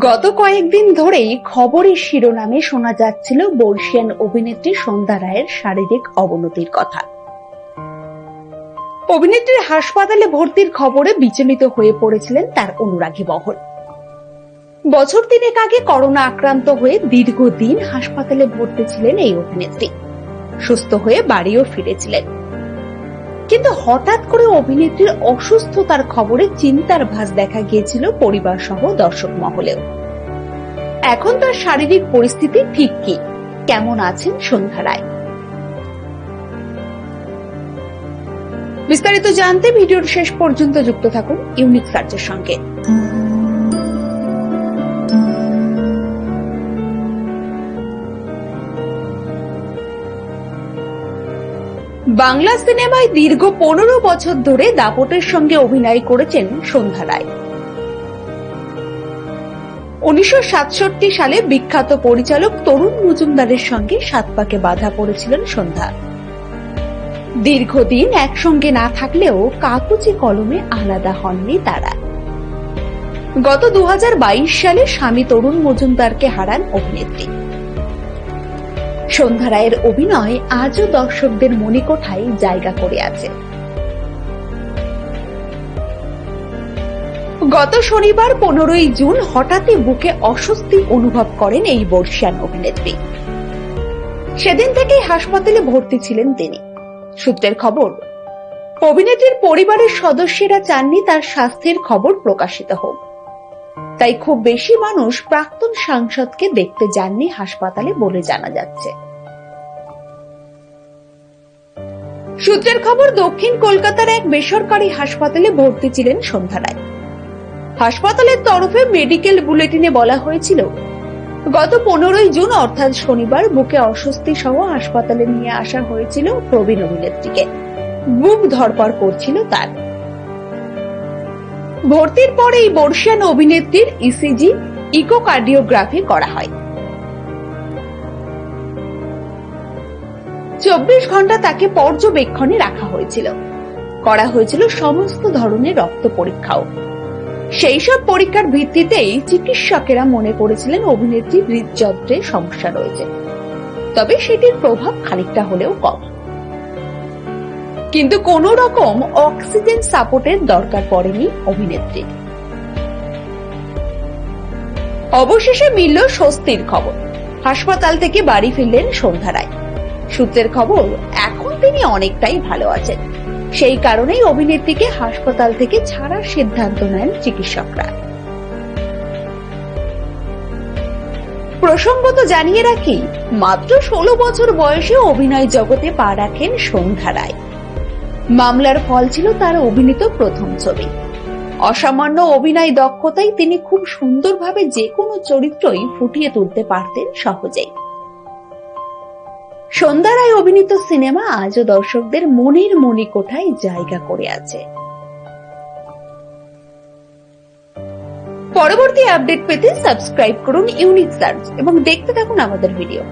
গত কয়েকদিন ধরেই খবরের শিরোনামে শোনা যাচ্ছিল বর্ষিয়ান অভিনেত্রী সন্ধ্যা রায়ের শারীরিক অবনতির কথা। অভিনেত্রীর হাসপাতালে ভর্তির খবরে বিচলিত হয়ে পড়েছিলেন তার অনুরাগী মহল বছর তিনেক আগে করোনা আক্রান্ত হয়ে দীর্ঘদিন হাসপাতালে ভর্তি ছিলেন এই অভিনেত্রী। সুস্থ হয়ে বাড়িও ফিরেছিলেন। কিন্তু হঠাৎ করে অভিনেত্রীর অসুস্থতার খবরে চিন্তার ভাঁজ দেখা গিয়েছিল পরিবার সহ দর্শক মহলেও। এখন তার শারীরিক পরিস্থিতি ঠিক কি? কেমন আছেন সন্ধ্যা রায়? বিস্তারিত জানতে ভিডিওর শেষ পর্যন্ত যুক্ত থাকুন ইউনিক সার্চের সঙ্গে। বাংলা সিনেমায় দীর্ঘ পনেরো বছর ধরে দাপটের সঙ্গে অভিনয় করেছেন সন্ধ্যা রায়। উনিশশো সাতষট্টি সালে বিখ্যাত পরিচালক তরুণ মজুমদারের সঙ্গে সাত পাকে বাধা পড়েছিলেন সন্ধ্যা। দীর্ঘদিন একসঙ্গে না থাকলেও কাকুচি কলমে আলাদা হননি তারা। গত দু হাজার বাইশ সালে স্বামী তরুণ মজুমদারকে হারান অভিনেত্রী। সন্ধ্যা রায়ের অভিনয় আজও দর্শকদের মণিকোঠায় জায়গা করে আছে। গত শনিবার পনেরোই জুন হঠাৎই বুকে অস্বস্তি অনুভব করেন এই বর্ষিয়ান অভিনেত্রী। সেদিন থেকেই হাসপাতালে ভর্তি ছিলেন তিনি। সূত্রের খবর, অভিনেত্রীর পরিবারের সদস্যরা চাননি তার স্বাস্থ্যের খবর প্রকাশিত হোক। তাই খুব বেশি মানুষ প্রাক্তন সাংসদকে দেখতে যাননি, হাসপাতালে বলে জানা যাচ্ছে। সূত্রের খবর, দক্ষিণ কলকাতার এক বেসরকারি হাসপাতালে ভর্তি ছিলেন সন্ধ্যা রায়। হাসপাতালের তরফে মেডিকেল বুলেটিনে বলা হয়েছিল, গত পনেরোই জুন, অর্থাৎ শনিবার, বুকে অস্বস্তি সহ হাসপাতালে নিয়ে আসা হয়েছিল প্রবীণ অভিনেত্রীকে। বুক ধরপড় করছিল তার। ভর্তির পর এই বর্ষিয়ান অভিনেত্রীর ইসিজি ইকোকার্ডিওগ্রাফি করা হয়। চব্বিশ ঘণ্টা তাকে পর্যবেক্ষণে রাখা হয়েছিল। করা হয়েছিল সমস্ত ধরনের রক্ত পরীক্ষাও। সেই সব পরীক্ষার ভিত্তিতেই চিকিৎসকেরা মনে করেছিলেন অভিনেত্রী হৃদযন্ত্রে সমস্যা রয়েছে। তবে সেটির প্রভাব খানিকটা হলেও কম। কিন্তু কোন রকম অক্সিজেন সাপোর্টের দরকার পড়েনি অভিনেত্রীর অবশেষে মিলল স্বস্তির খবর। হাসপাতাল থেকে বাড়ি ফিরলেন সন্ধ্যা রায়। সূত্রের খবর, এখন তিনি অনেকটাই ভালো আছেন। সেই কারণেই অভিনেত্রীকে হাসপাতাল থেকে ছাড়ার সিদ্ধান্ত নেন চিকিৎসকরা। প্রসঙ্গত জানিয়ে রাখি, মাত্র ষোলো বছর বয়সে অভিনয় জগতে পা রাখেন সন্ধ্যা রায়। মামলার ফল ছিল তার অভিনীত প্রথম ছবি। অসামান্য অভিনয় দক্ষতায় তিনি খুব সুন্দরভাবে যে কোনো চরিত্রই ফুটিয়ে তুলতে পারতেন সহজেই। সন্ধ্যা রায় অভিনীত সিনেমা আজও দর্শকদের মনের মণিকোঠায় জায়গা করে আছে। পরবর্তী আপডেট পেতে সাবস্ক্রাইব করুন ইউনিক সার্চ এবং দেখতে থাকুন আমাদের ভিডিও।